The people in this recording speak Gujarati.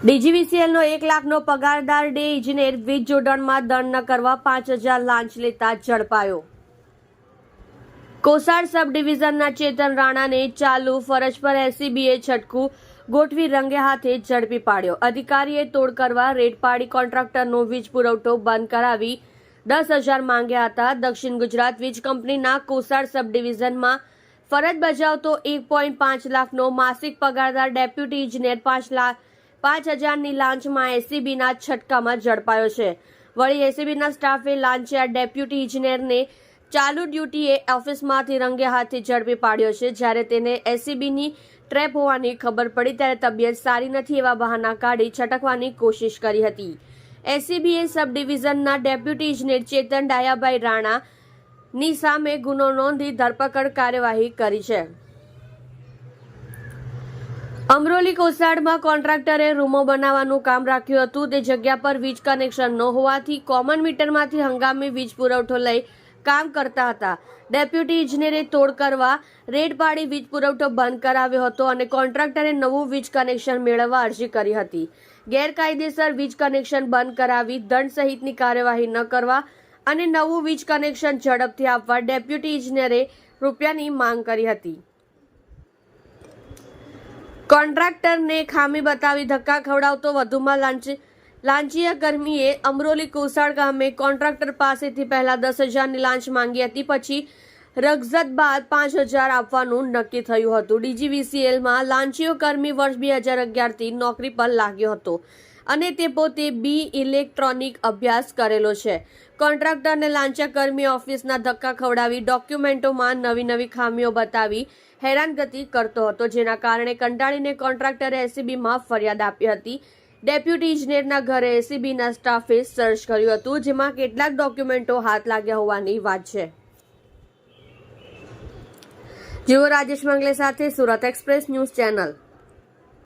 ડીજીવીસીએલનો એક લાખનો પગારદાર ડે ઇજનેર વીજ જોડાણમાં દંડ ન કરવા પાંચ હજાર લાંચ લેતા ઝડપાયો. કોસાડ સબ ડિવિઝનના ચેતન રાણાને ચાલુ ફરજ પર એસીબીએ છટકું ગોઠવી રંગે હાથે ઝડપી પાડ્યો. અધિકારીએ તોડ કરવા રેડ પાડી કોન્ટ્રાક્ટરનો વીજ પુરવઠો બંધ કરાવી દસ હજાર માંગ્યા હતા. દક્ષિણ ગુજરાત વીજ કંપનીના કોસાડ સબ ડિવિઝનમાં ફરજ બજાવતો એક પોઈન્ટ પાંચ લાખનો માસિક પગારદાર ડેપ્યુટી ઇજનેર પાંચ લાખ પાંચ હજારની લાંચમાં એસીબીના છટકામાં ઝડપાયો છે. વળી એસીબીના સ્ટાફે લાંચિયા ડેપ્યુટી ઇજનેરને ચાલુ ડ્યુટીએ ઓફિસમાંથી રંગે હાથે ઝડપી પાડ્યો છે. જ્યારે તેને એસીબીની ટ્રેપ હોવાની ખબર પડી, ત્યારે તબિયત સારી નથી એવા બહાના કાઢી છટકવાની કોશિશ કરી હતી. એસીબીએ સબ ડિવિઝનના ડેપ્યુટી ઇજનેર ચેતન ડાયાભાઈ રાણા ની સામે ગુનો નોંધી ધરપકડ કાર્યવાહી કરી છે. અમરોલી કોસાડમાં કોન્ટ્રાક્ટરે રૂમો બનાવવાનું કામ રાખ્યું હતું. તે જગ્યા પર વીજ કનેક્શન ન હોવાથી કોમન મીટરમાંથી હંગામી વીજ પુરવઠો લઈ કામ કરતા હતા. ડેપ્યુટી ઇજનેરે તોડ કરવા રેડ પાડી વીજ પુરવઠો બંધ કરાવ્યો હતો અને કોન્ટ્રાક્ટરે નવું વીજ કનેક્શન મેળવવા અરજી કરી હતી. ગેરકાયદેસર વીજ કનેક્શન બંધ કરાવી દંડ સહિતની કાર્યવાહી ન કરવા અને નવું વીજ કનેક્શન ઝડપથી આપવા ડેપ્યુટી ઇજનેરે રૂપિયાની માંગ કરી હતી. કોન્ટ્રાક્ટરને ખામી બતાવી ધક્કા ખવડાવતો વધુમાં લાંચ લાંચીય કર્મીએ અમરોલી કોસાડ ગામે કોન્ટ્રાક્ટર પાસેથી પહેલા દસ હજારની લાંચ માંગી હતી, પછી રગઝત બાદ પાંચ હજાર આપવાનું નક્કી થયું હતું. ડીજીવીસીએલમાં લાંચીયો કર્મી વર્ષ બે હજાર અગિયારથી નોકરી પર લાગ્યો હતો. અને તે પોતે બી ઇલેક્ટ્રોનિક અભ્યાસ કરેલો છે. કોન્ટ્રાક્ટરને લાંચાકર્મી ઓફિસના ધક્કા ખવડાવી ડોક્યુમેન્ટોમાં નવી નવી ખામીઓ બતાવી હેરાનગતિ કરતો હતો, જેના કારણે કંટાળીને કોન્ટ્રાક્ટરે એસીબીમાં ફરિયાદ આપી હતી. ડેપ્યુટી ઇજનેરના ઘરે એસીબીના સ્ટાફે સર્ચ કર્યું હતું, જેમાં કેટલાક ડોક્યુમેન્ટો હાથ લાગ્યા હોવાની વાત છે. જેઓ રાજેશ મંગલે સાથે સુરત એક્સપ્રેસ ન્યૂઝ ચેનલ.